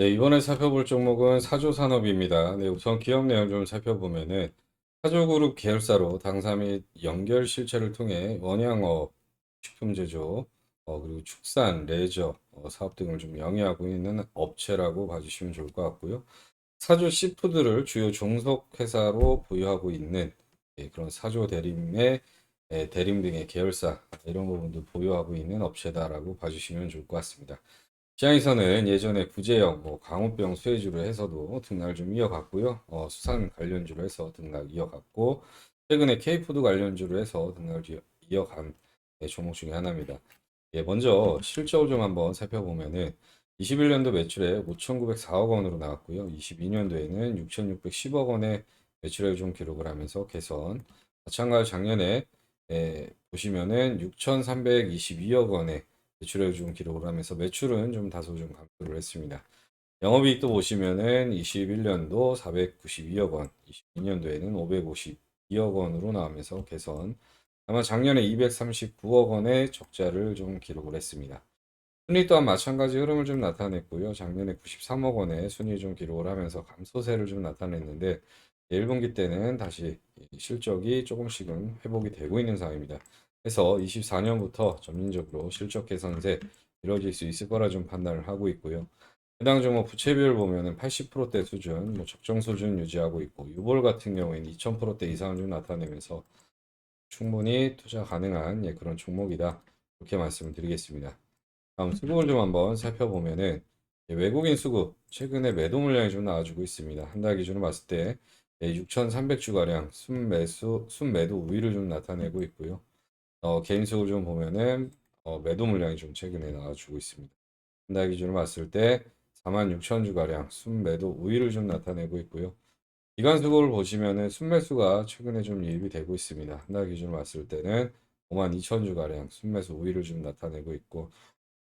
네, 이번에 살펴볼 종목은 사조산업입니다. 네, 우선 기업 내용 좀 살펴보면은 사조그룹 계열사로 당사 및 연결 실체를 통해 원양업, 식품 제조, 어, 그리고 축산, 레저 어, 사업 등을 좀 영위하고 있는 업체라고 봐주시면 좋을 것 같고요. 사조 씨푸드를 주요 종속 회사로 보유하고 있는 예, 그런 사조 대림의 예, 대림 등의 계열사 이런 부분도 보유하고 있는 업체다라고 봐주시면 좋을 것 같습니다. 시장에서는 예전에 구제형, 뭐 광우병 수혜주로 해서도 등락을 좀 이어갔고요. 어, 수산 관련주로 해서 등락 이어갔고 최근에 K푸드 관련주로 해서 등락을 이어- 이어간 네, 종목 중에 하나입니다. 예, 먼저 실적을 좀 한번 살펴보면은 21년도 매출액 5,904억 원으로 나왔고요. 22년도에는 6,610억 원의 매출액을 좀 기록을 하면서 개선. 마찬가지 작년에 예, 보시면은 6,322억 원의 매출액을 좀 기록을 하면서 매출은 좀 다소 좀 감소를 했습니다. 영업이익도 보시면은 21년도 492억 원, 22년도에는 552억 원으로 나오면서 개선. 다만 작년에 239억 원의 적자를 좀 기록을 했습니다. 순위 또한 마찬가지 흐름을 좀 나타냈고요. 작년에 93억 원의 순위 좀 기록을 하면서 감소세를 좀 나타냈는데 1분기 때는 다시 실적이 조금씩은 회복이 되고 있는 상황입니다. 그래서 24년부터 점진적으로 실적 개선세 이루어질 수 있을 거라 좀 판단을 하고 있고요. 해당 종목 부채비율 보면은 80%대 수준, 뭐 적정 수준 유지하고 있고 유볼 같은 경우에는 2000%대 이상을 좀 나타내면서 충분히 투자 가능한 예, 그런 종목이다. 이렇게 말씀을 드리겠습니다. 다음 수급을 좀 한번 살펴보면은 예, 외국인 수급 최근에 매도 물량이 좀 나와주고 있습니다. 한 달 기준으로 봤을 때 6,300주가량 순매수 순매도 우위를 좀 나타내고 있고요. 어, 개인 수급을 좀 보면은 어, 매도 물량이 좀 최근에 나와주고 있습니다. 한달 기준으로 봤을 때 46,000주가량 순매도 우위를 좀 나타내고 있고요. 기관 수급을 보시면은 순매수가 최근에 좀 유입이 되고 있습니다. 한 달 기준으로 봤을 때는 52,000주가량 순매수 우위를 좀 나타내고 있고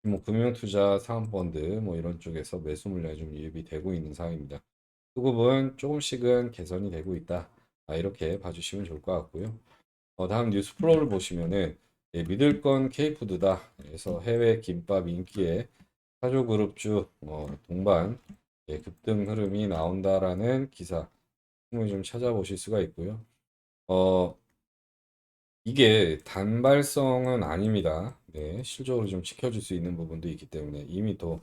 뭐 금융투자, 사은펀드 뭐 이런 쪽에서 매수 물량이 좀 유입이 되고 있는 상황입니다. 수급은 조금씩은 개선이 되고 있다. 아, 이렇게 봐주시면 좋을 것 같고요. 어, 다음 뉴스 플로우를 보시면은 예, 믿을 건 K푸드다. 그래서 해외 김밥 인기에 사조 그룹주 어, 동반 예, 급등 흐름이 나온다라는 기사 충분히 좀 찾아보실 수가 있고요. 어, 이게 단발성은 아닙니다. 네, 실적으로 좀 지켜줄 수 있는 부분도 있기 때문에 이미 또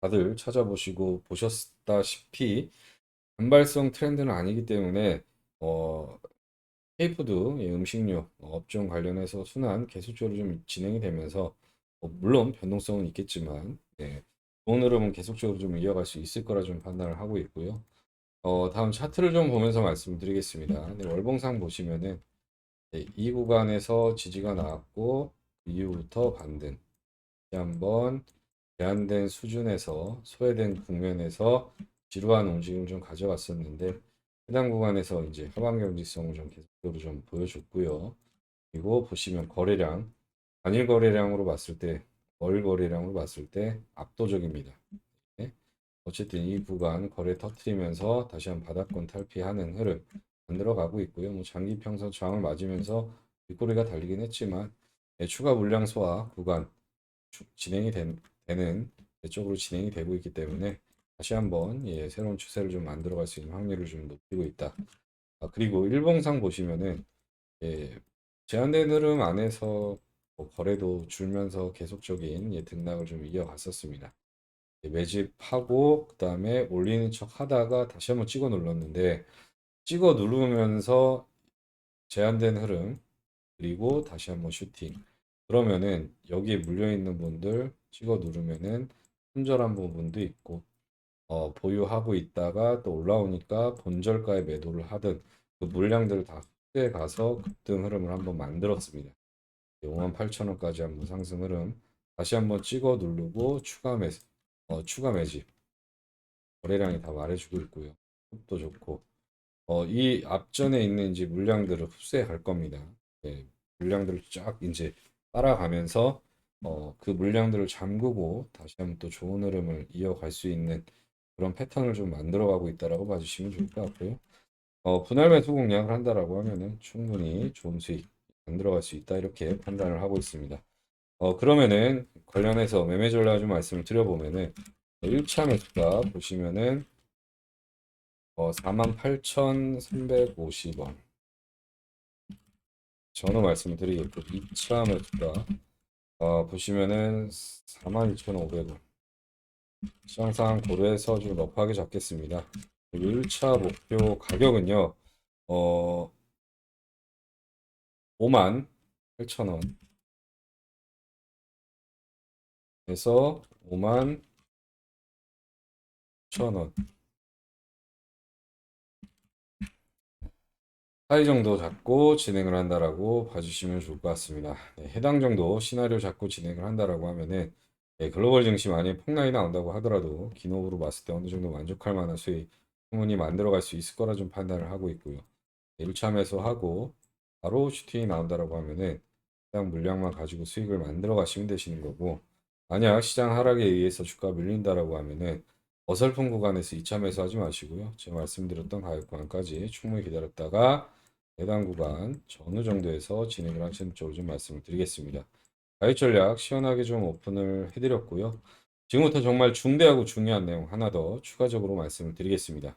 다들 찾아보시고 보셨다시피 단발성 트렌드는 아니기 때문에 어, K푸드 예, 음식료 업종 관련해서 순환 계속적으로 좀 진행이 되면서 어, 물론 변동성은 있겠지만 네, 좋은 흐름은 계속적으로 좀 이어갈 수 있을 거라 좀 판단을 하고 있고요. 어, 다음 차트를 좀 보면서 말씀드리겠습니다. 네, 월봉상 보시면은 네, 이 구간에서 지지가 나왔고 그 이후부터 반등. 한번 제한된 수준에서 소외된 국면에서 지루한 움직임을 좀 가져갔었는데 해당 구간에서 이제 하방 경직성을 좀 계속적으로 좀 보여줬고요. 그리고 보시면 거래량 단일 거래량으로 봤을 때, 월 거래량으로 봤을 때 압도적입니다. 네. 어쨌든 이 구간 거래 터트리면서 다시 한번 바닥권 탈피하는 흐름 만들어 가고 있고요. 뭐 장기 평선 저항을 맞으면서 윗꼬리가 달리긴 했지만 네, 추가 물량 소화 구간 주- 진행이 된- 되는 쪽으로 진행이 되고 있기 때문에 다시 한번 예, 새로운 추세를 좀 만들어갈 수 있는 확률을 좀 높이고 있다. 아, 그리고 일봉상 보시면은 예, 제한된 흐름 안에서 뭐 거래도 줄면서 계속적인 예, 등락을 좀 이어갔었습니다. 예, 매집하고 그 다음에 올리는 척 하다가 다시 한번 찍어 눌렀는데 찍어 누르면서 제한된 흐름 그리고 다시 한번 슈팅 그러면은 여기에 물려 있는 분들 찍어 누르면은 손절한 부분도 있고 어, 보유하고 있다가 또 올라오니까 본절가에 매도를 하든 그 물량들을 다 흡수해 가서 급등 흐름을 한번 만들었습니다. 58,000원까지 한번 상승 흐름 다시 한번 찍어 누르고 추가 매 어, 추가 매집 거래량이 다 말해주고 있고요. 흡도 좋고 어, 이 앞전에 있는 이제 물량들을 흡수해 갈 겁니다. 예, 물량들을 쫙 이제 따라가면서 어, 그 물량들을 잠그고 다시 한번 또 좋은 흐름을 이어갈 수 있는 그런 패턴을 좀 만들어가고 있다라고 봐주시면 좋을 것 같고요. 어, 분할 매수 공략을 한다라고 하면은 충분히 좋은 수익 만들어갈 수 있다 이렇게 판단을 하고 있습니다. 어, 그러면은 관련해서 매매 전략 좀 말씀을 드려보면은 1차 매수가 보시면은 어, 48,350원. 전후 말씀을 드리겠고 2차 매수가 어, 보시면은 42,500원. 시장상 고려해서 좀 러프하게 잡겠습니다. 1차 목표 가격은요. 어 5만 8천원 에서 5만 9천원 사이 정도 잡고 진행을 한다라고 봐주시면 좋을 것 같습니다. 네, 해당 정도 시나리오 잡고 진행을 한다라고 하면은 네, 글로벌 증시 만약 폭락이 나온다고 하더라도 기업으로 봤을 때 어느 정도 만족할 만한 수익 충분히 만들어갈 수 있을 거라 좀 판단을 하고 있고요. 1차 매수하고 바로 슈팅이 나온다라고 하면은 해당 물량만 가지고 수익을 만들어 가시면 되시는 거고 만약 시장 하락에 의해서 주가 밀린다라고 하면은 어설픈 구간에서 2차 매수하지 마시고요. 제가 말씀드렸던 가격 구간까지 충분히 기다렸다가 해당 구간 전후 정도에서 진행을 하시는 쪽으로 좀 말씀을 드리겠습니다. 가격 전략 시원하게 좀 오픈을 해드렸고요. 지금부터 정말 중대하고 중요한 내용 하나 더 추가적으로 말씀을 드리겠습니다.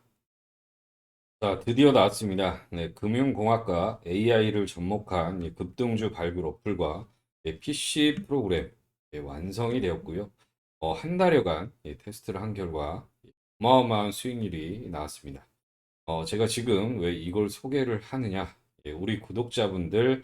자, 드디어 나왔습니다. 네, 금융공학과 AI를 접목한 이 급등주 발굴 어플과 예, PC 프로그램 예, 완성이 되었고요. 어, 한 달여간 예, 테스트를 한 결과 어마어마한 수익률이 나왔습니다. 어, 제가 지금 왜 이걸 소개를 하느냐? 예, 우리 구독자분들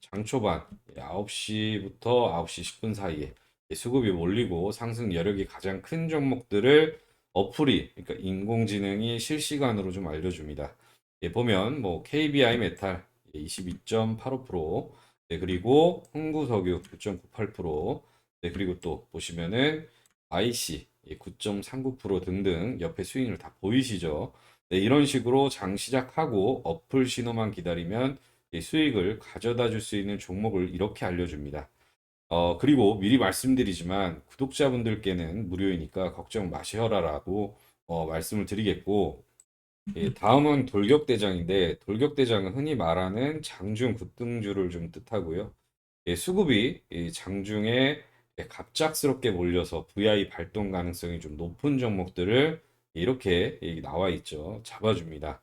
장초반 9시부터 9시 10분 사이에 예, 수급이 몰리고 상승 여력이 가장 큰 종목들을 어플이 그러니까 인공지능이 실시간으로 좀 알려줍니다. 예, 보면 뭐 KBI 메탈 22.85%, 네, 그리고 흥구석유 9.98%, 네, 그리고 또 보시면은 IC 9.39% 등등 옆에 스윙을 다 보이시죠? 네, 이런 식으로 장 시작하고 어플 신호만 기다리면 이 수익을 가져다 줄 수 있는 종목을 이렇게 알려줍니다. 어, 그리고 미리 말씀드리지만 구독자분들께는 무료이니까 걱정 마셔라라고 어, 말씀을 드리겠고, 예, 다음은 돌격대장인데, 돌격대장은 흔히 말하는 장중 급등주를 좀 뜻하고요. 예, 수급이 이 장중에 예, 갑작스럽게 몰려서 VI 발동 가능성이 좀 높은 종목들을 이렇게 예, 나와 있죠. 잡아줍니다.